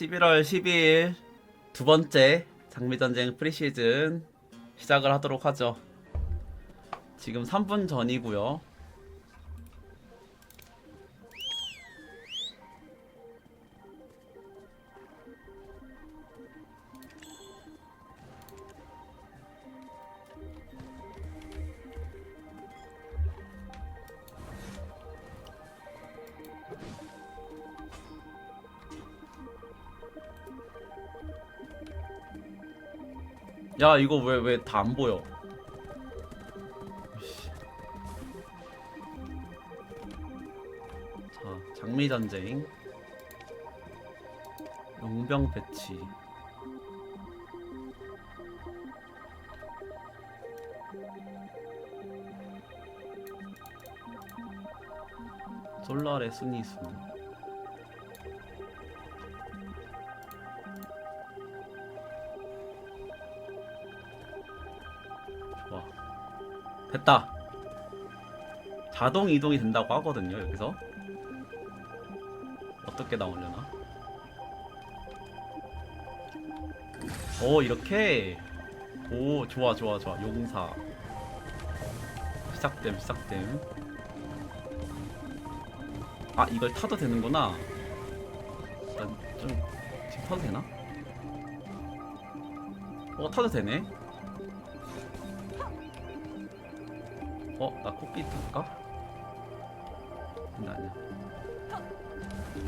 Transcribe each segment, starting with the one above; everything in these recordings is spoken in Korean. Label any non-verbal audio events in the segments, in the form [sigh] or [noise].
11월 12일 두 번째 장미전쟁 프리시즌 시작을 하도록 하죠. 지금 3분 전이고요. 야 이거 왜 왜 다 안 보여? 씨. 자 장미 전쟁 용병 배치 솔라의 순위 순 됐다. 자동 이동이 된다고 하거든요 여기서. 어떻게 나오려나? 오 이렇게? 오 좋아 좋아 좋아. 용사. 시작됨 시작됨. 아 이걸 타도 되는구나. 일단 좀 지금 타도 되나? 어 타도 되네 어? 나 코끼리 탈까? 아니 아니야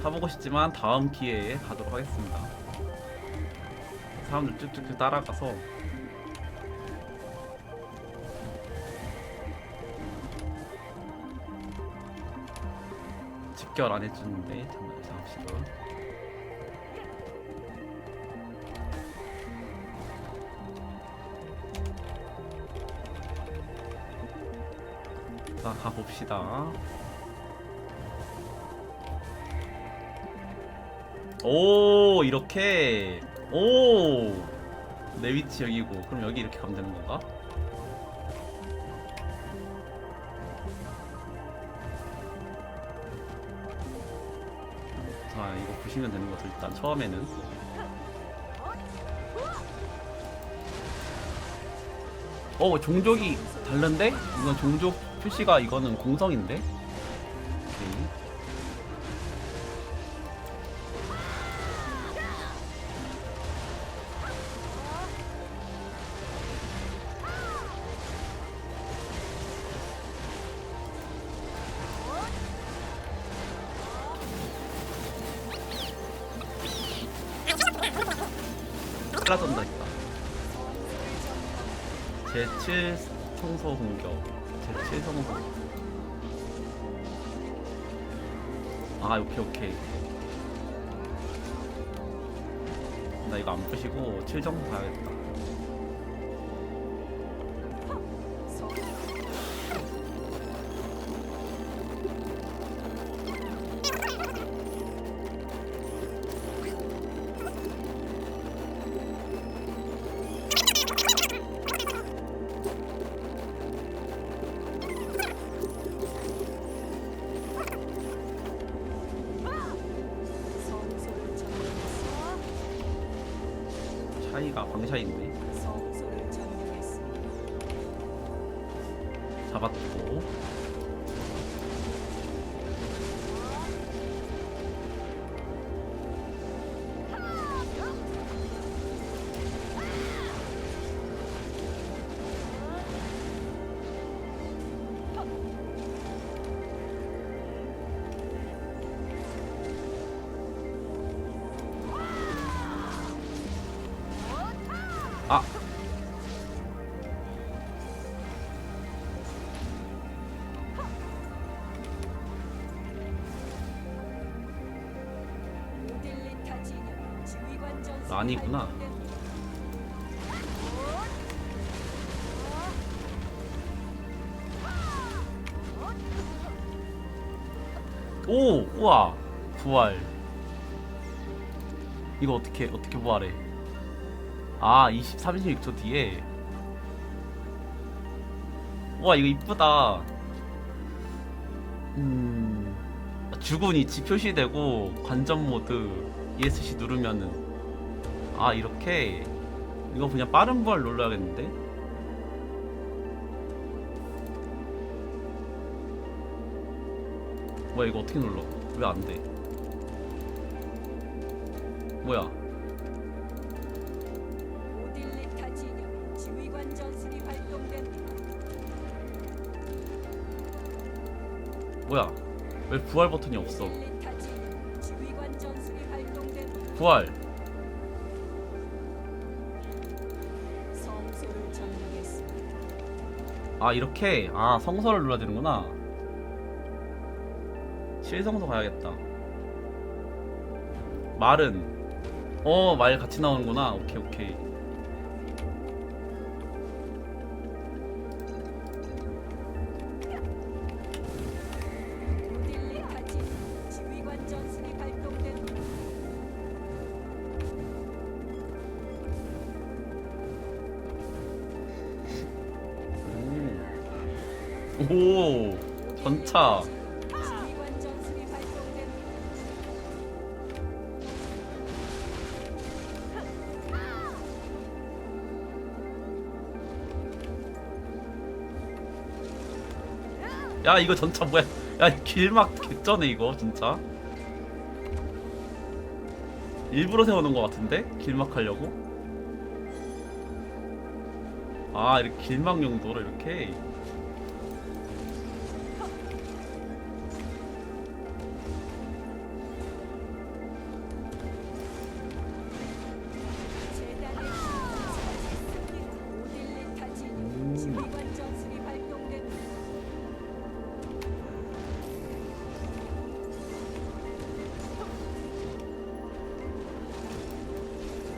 타보고 싶지만 다음 기회에 가도록 하겠습니다 사람들 쭉쭉 따라가서 집결 안 해주는데 잠깐 이상합시다 가봅시다. 오 이렇게. 오 내 위치 여기고. 그럼 여기 이렇게 가면 되는 건가? 자 이거 보시면 되는 거죠 일단. 처음에는. 어 종족이 다른데? 이건 종족 표시가 이거는 공성인데? 오케이. 따라선다 했다. 제7 청소 공격. 제7 성공. 아, 오케이, 오케이. 나 이거 안 부시고 7정 가야겠다. 성소를 점령했어. 잡았고. 아니구나. 발동됩니다. 오, 우와, 부활. 이거 어떻게 어떻게 부활해? 아, 20, 36초 뒤에. 우와, 이거 이쁘다. 음, 주군 위치 표시되고 관전 모드 ESC 누르면은 아 이렇게? 이거 그냥 빠른 부활 눌러야겠는데? 뭐야 이거 어떻게 눌러? 왜 안 돼? 뭐야. 뭐야? 왜 부활 버튼이 없어. 부활 아 이렇게? 아 성서를 눌러야 되는구나. 실성서 가야겠다. 말은. 어 말 같이 나오는구나. 오케이 오케이 야 이거 전차 뭐야? 야 길막 개쩌네 이거 진짜. 일부러 세워놓은 것 같은데? 길막 하려고? 아 이렇게 길막 용도로 이렇게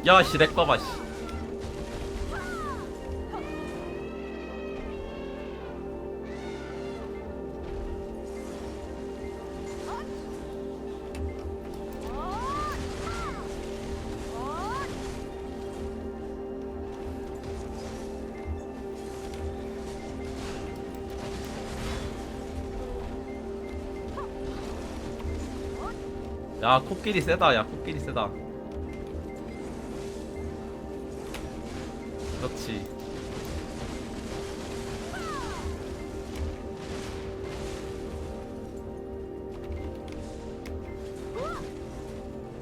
야씨 내꺼 봐씨. 야 코끼리 세다. 야 코끼리 세다 그렇지.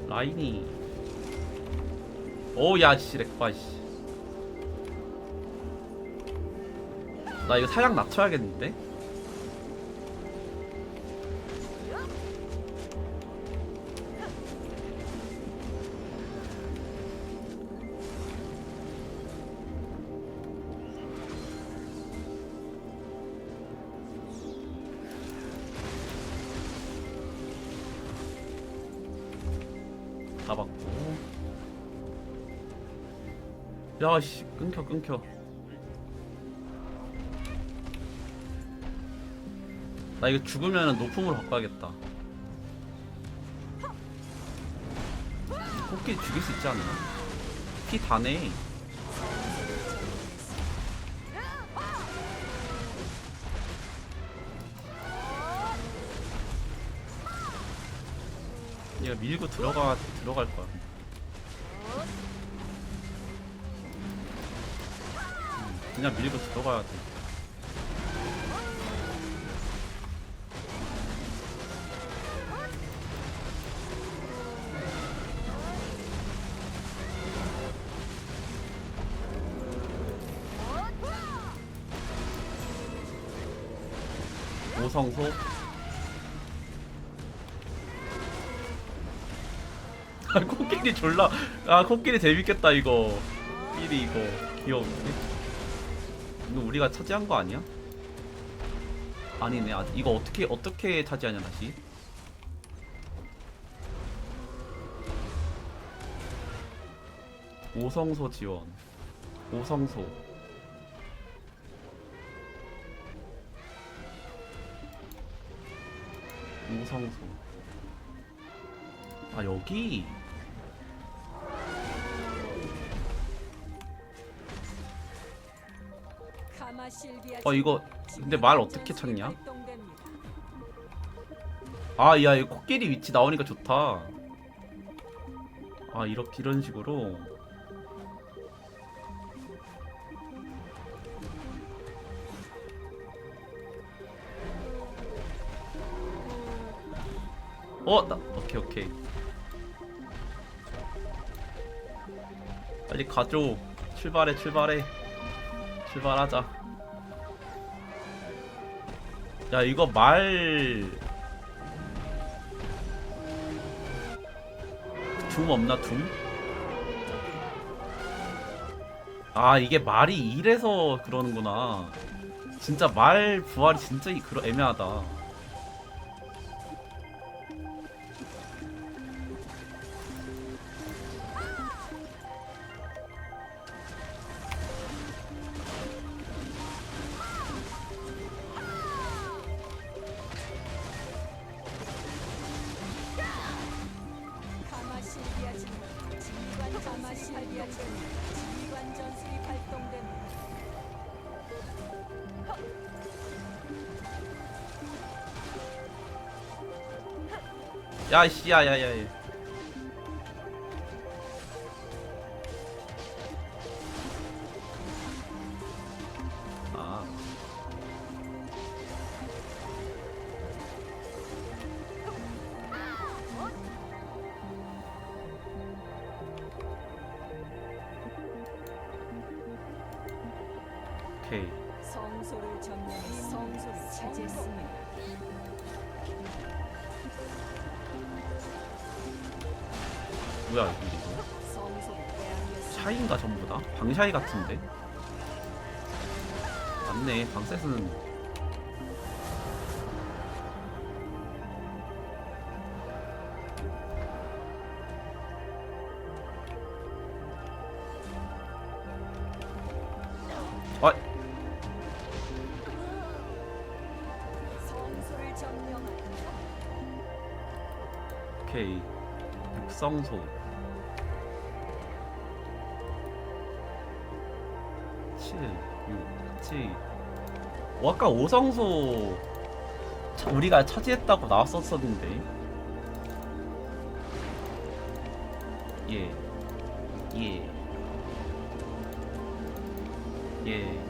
라인이. 오야 씨 렉바 씨 나 이거 사양 낮춰야겠는데 야씨 끊겨 끊겨 나 이거 죽으면 높음으로 바꿔야겠다 코끼리 죽일 수 있지 않나? 피 다네 얘가 밀고 들어가 들어갈 거야. 그냥 밀고 들어가야 돼. 오성소? 아 코끼리 졸라. 아 코끼리 재밌겠다 이거. 코끼리 이거. 귀여운데 이거 우리가 차지한 거 아니야? 아니네. 아, 이거 어떻게 어떻게 차지하냐 다시? 오성소 지원. 오성소. 오성소. 아 여기 어 이거 근데 말 어떻게 찾냐? 발동됩니다. 아야 이 코끼리 위치 나오니까 좋다. 아 이렇게 이런 식으로. 어, 나, 오케이 오케이. 빨리 가줘. 출발해 출발해. 출발하자 야 이거 말. 둠 없나 둠? 아 이게 말이 이래서 그러는구나. 진짜 말 부활이 진짜 애매하다 야씨 야야야 다? 방샤이 같은데? 맞네 방셋은 아 오케이 육성소 어, 아까 오성소 차- 우리가 차지했다고 나왔었었는데 예. 예. 예.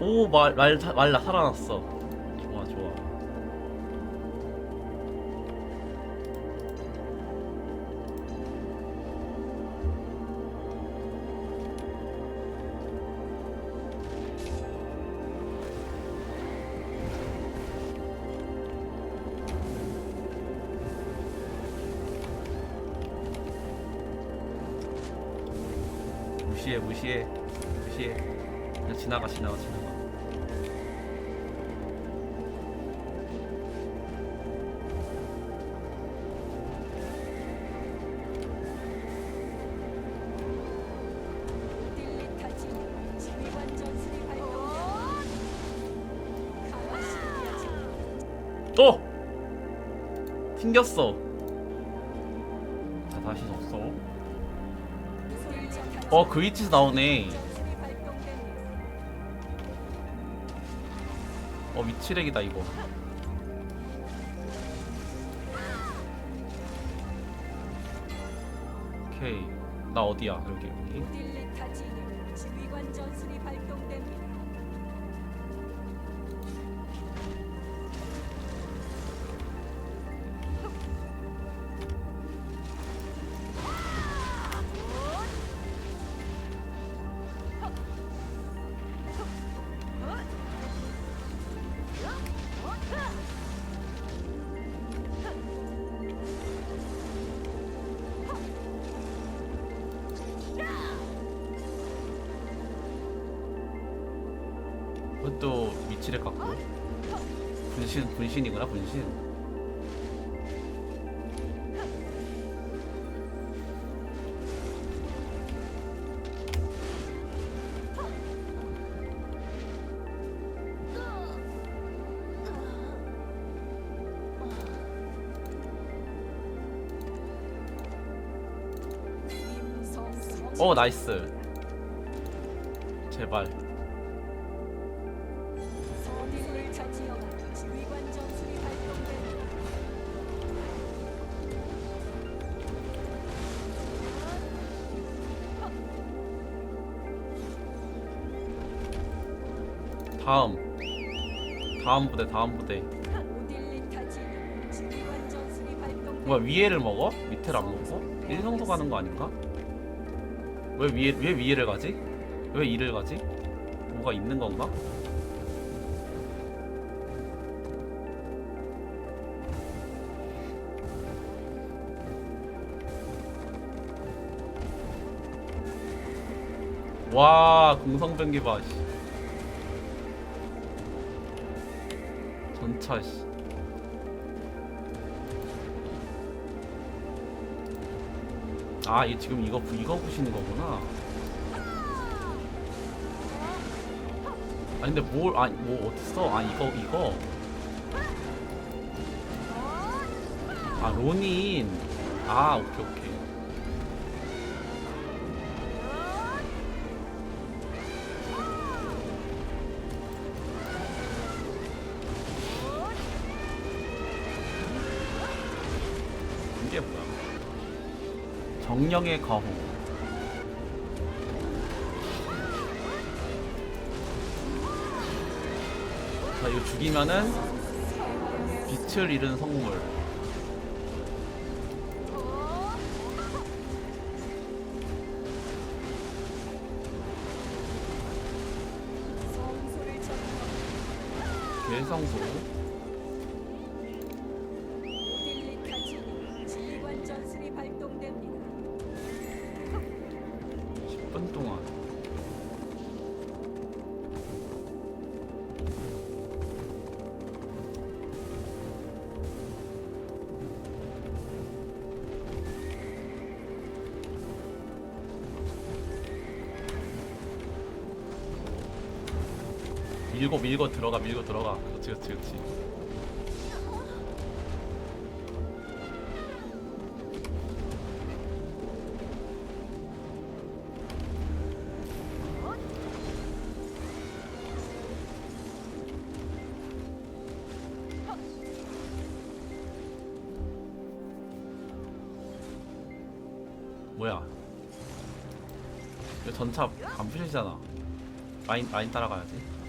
오, 말, 말, 사- 말, 나 살아났어. 무시해, 무시해, 무시해. 그냥 지나가, 지나가, 지나가. 또! 튕겼어. 어, 그 위치에서 나오네. 어, 위치렉이다, 이거. 오케이. 나 어디야? 여기, 여기. 어, 나이스. 제발. 다음 다음 부대 다음 부대. 뭐야 위에를 먹어? 밑에를 안 먹어? 1성소 가는 거 아닌가? 왜 위에 왜 위에를 가지? 왜 2를 가지? 뭐가 있는 건가? 와 공성변기 봐 씨. 전차 씨. 아, 이게 지금 이거 부- 이거 부시는 거구나. 아 근데 뭘 아니 뭐 어딨어? 아 이거 이거. 아 로닌. 아 오케이 오케이. 정령의 거호. 자 이거 죽이면은 빛을 잃은 성물. 괴성소. 밀고 들어가 밀고 들어가. 그렇지 그렇지 그렇지. 뭐야? 전차 안 부셔지잖아. 라인 라인 따라가야지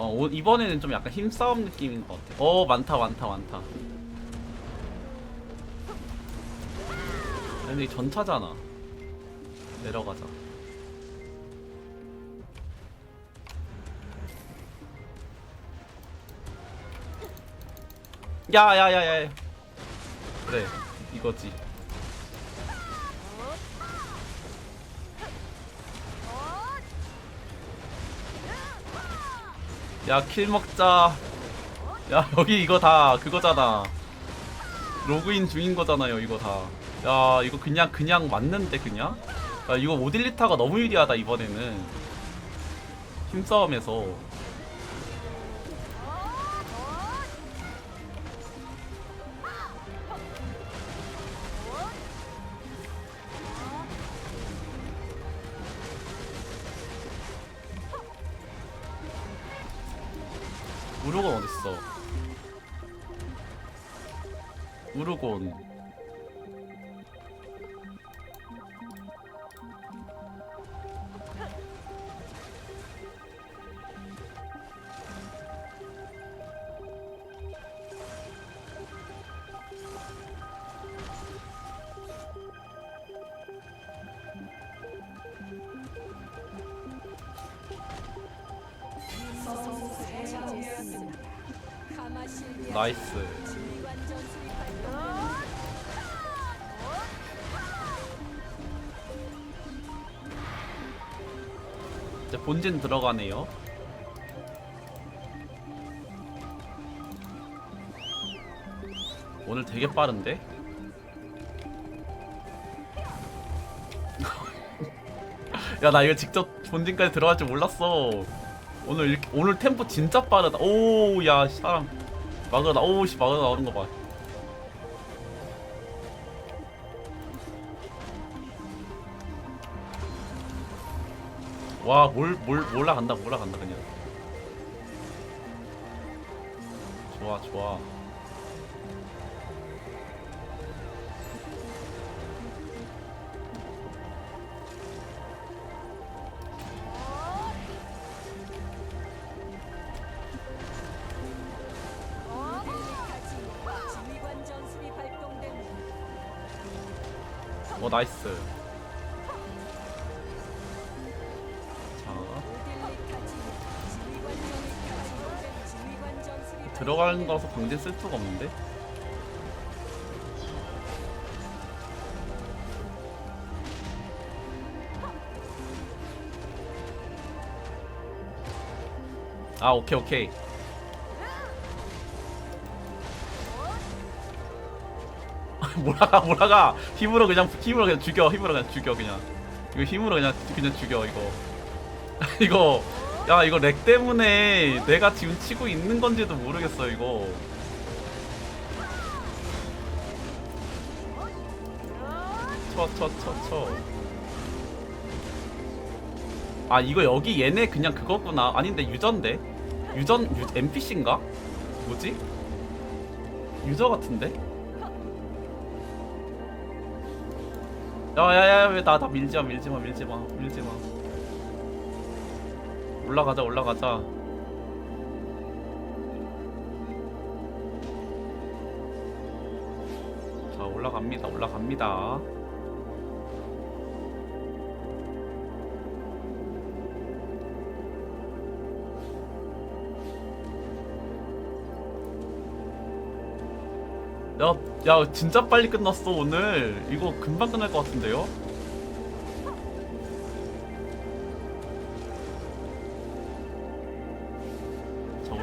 어 오- 이번에는 좀 약간 힘싸움 느낌인 것 같아. 어 많다 많다 많다. 근데 이 전차잖아. 내려가자. 야야야야. 그래 이거지. 야 킬 먹자. 야 여기 이거 다 그거잖아. 로그인 중인 거잖아요 이거 다. 야 이거 그냥 그냥 맞는데 그냥. 야 이거 오딜리타가 너무 유리하다 이번에는. 힘싸움에서. 우르곤 어딨어? 우르곤 이제 본진 들어가네요. 오늘 되게 빠른데? [laughs] 야 나 이거 직접 본진까지 들어갈 줄 몰랐어. 오늘 이렇게, 오늘 템포 진짜 빠르다. 오야 사람. 막으러 나 오씨 막으러 나오는 거봐 와, 몰, 몰, 몰라간다, 몰라간다, 그냥. 좋아, 좋아. 어, 나이스. 들어가는 거라서 방진 쓸 수가 없는데? 아, 오케이, 오케이. [laughs] 몰아가, 몰아가. 힘으로 그냥, 힘으로 그냥 죽여, 힘으로 그냥 죽여, 그냥. 이거 힘으로 그냥, 그냥 죽여, 이거. [laughs] 이거, 야, 이거 렉 때문에 내가 지금 치고 있는 건지도 모르겠어, 이거. 쳐, 쳐, 쳐, 쳐. 아, 이거 여기 얘네 그냥 그거구나. 아닌데, 유저인데? 유전, 유, NPC인가? 뭐지? 유저 같은데? 야야야 왜 나 나 밀지마 밀지마 밀지마 밀지마 올라가자 올라가자 자 올라갑니다 올라갑니다 야, 야, 진짜 빨리 끝났어, 오늘. 이거 금방 끝날 것 같은데요?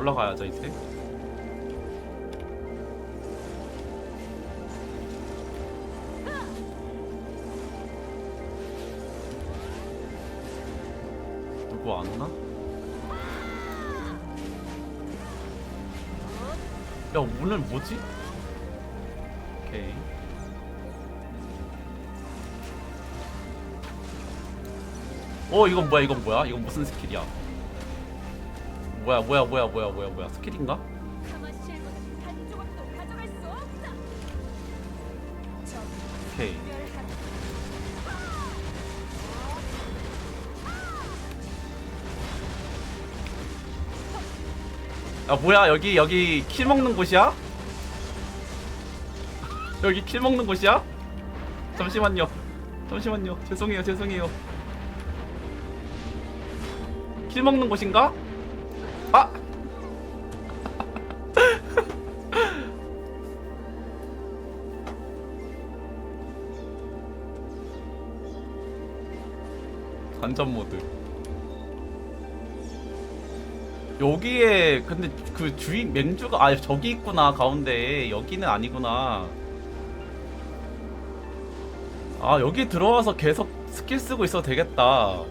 올라가야죠, 이제. 누구 안 오나? 야, 오늘 뭐지? 오케이. 어 이건 뭐야 이건 뭐야 이건 무슨 스킬이야 뭐야 뭐야 뭐야 뭐야 뭐야 뭐야 스킬인가? 오케이 아 뭐야 여기 여기 킬 먹는 곳이야? [laughs] 여기 킬 먹는 곳이야? 잠시만요 잠시만요 죄송해요 죄송해요 킬 먹는 곳인가? 관전 모드. 여기에 근데 그 주인 맹주가 아 저기 있구나 가운데. 여기는 아니구나. 아 여기 들어와서 계속 스킬 쓰고 있어도 되겠다.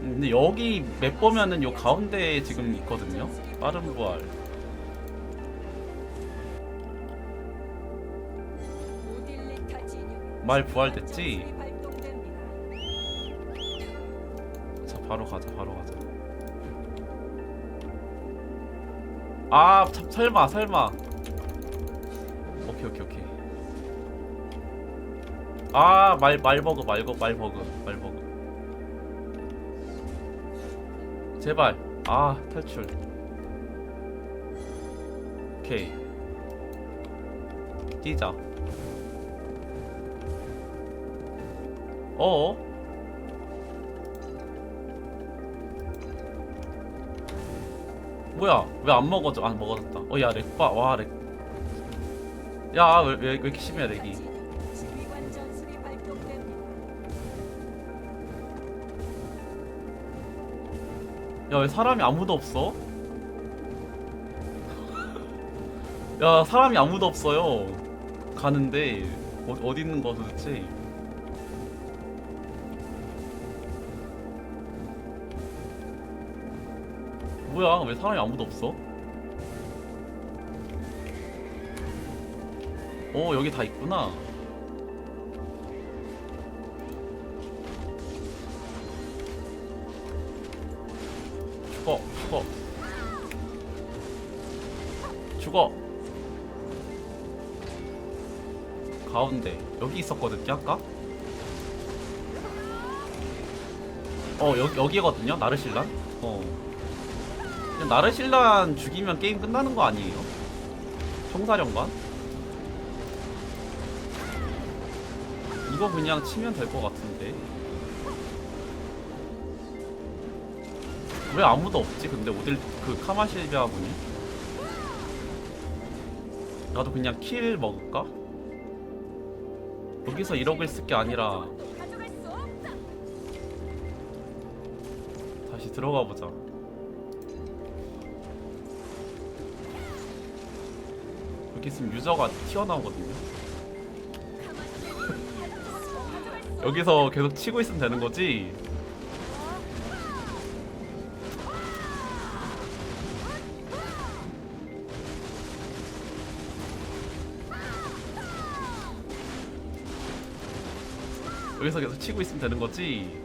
음, 근데 여기 맵 보면은 요 가운데에 지금 있거든요? 빠른 부활. 말 부활됐지? 바로 가자 바로 가자. 아 참, 설마 설마. 오케이 오케이 오케이. 아 말 말버그 말거 말버그 말버그. 제발. 아 탈출. 오케이. 뛰자. 어어 뭐야? 왜 안 먹어져? 안 먹어졌다. 어야 렉바. 와 렉 야왜 왜, 왜 이렇게 심해 렉이. 야 왜 사람이 아무도 없어? [laughs] 야 사람이 아무도 없어요. 가는데. 어, 어디 있는 거야 도대체 뭐야? 왜 사람이 아무도 없어? 어 여기 다 있구나. 죽어 죽어. 죽어. 가운데. 여기 있었거든요 아까? 어 여기 여기거든요 나르실란? 어 그냥 나르실란 죽이면 게임 끝나는 거 아니에요 총사령관 이거 그냥 치면 될 것 같은데 왜 아무도 없지? 근데 어딜 그 카마실비아 분이? 나도 그냥 킬 먹을까? 여기서 이러고 있을 게 아니라. 다시 들어가 보자. 여기 있으면 유저가 튀어나오거든요. [laughs] 여기서 계속 치고 있으면 되는 거지. 여기서 계속 치고 있으면 되는 거지.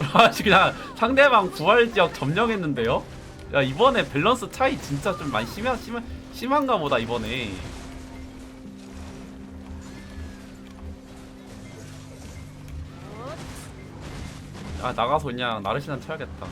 [laughs] 아, 그냥 상대방 부활 지역 점령했는데요? 야, 이번에 밸런스 차이 진짜 좀 많이 심한, 심한, 심한가 보다, 이번에. 아, 나가서 그냥 나르시난 쳐야겠다.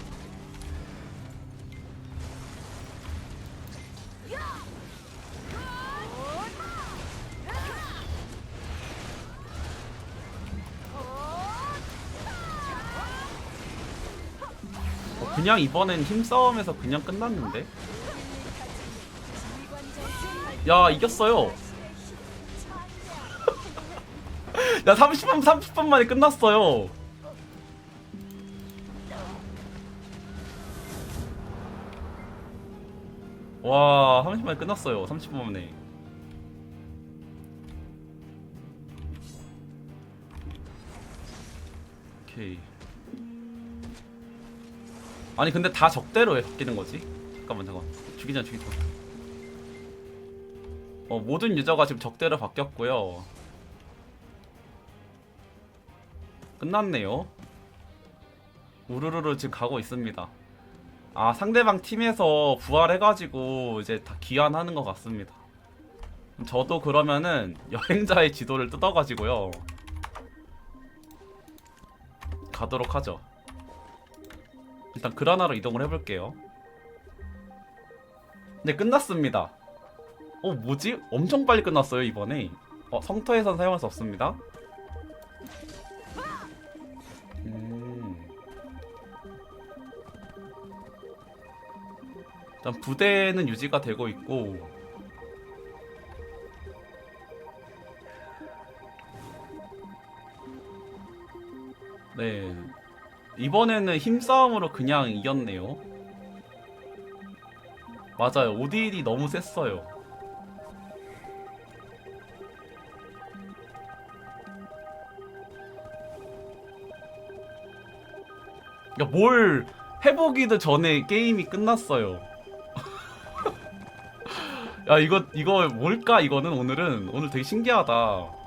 그냥 이번엔 힘싸움에서 그냥 끝났는데? 야, 이겼어요. [laughs] 야, 30분, 30분 만에 끝났어요. 와, 30분 만에 끝났어요. 30분 만에. 오케이. 아니, 근데 다 적대로 왜 바뀌는 거지? 잠깐만, 잠깐만. 죽이자, 죽이자. 어, 모든 유저가 지금 적대로 바뀌었고요. 끝났네요. 우르르르 지금 가고 있습니다. 아, 상대방 팀에서 부활해가지고 이제 다 귀환하는 것 같습니다. 저도 그러면은 여행자의 지도를 뜯어가지고요. 가도록 하죠. 일단 그라나로 이동을 해볼게요. 네, 끝났습니다. 어 뭐지? 엄청 빨리 끝났어요 이번에 어 성터에선 사용할 수 없습니다 음. 일단 부대는 유지가 되고 있고 네 이번에는 힘싸움으로 그냥 이겼네요 맞아요 오딜이 너무 셌어요 야, 뭘 해보기도 전에 게임이 끝났어요. [laughs] 야, 이거, 이거 뭘까, 이거는 오늘은? 오늘 되게 신기하다.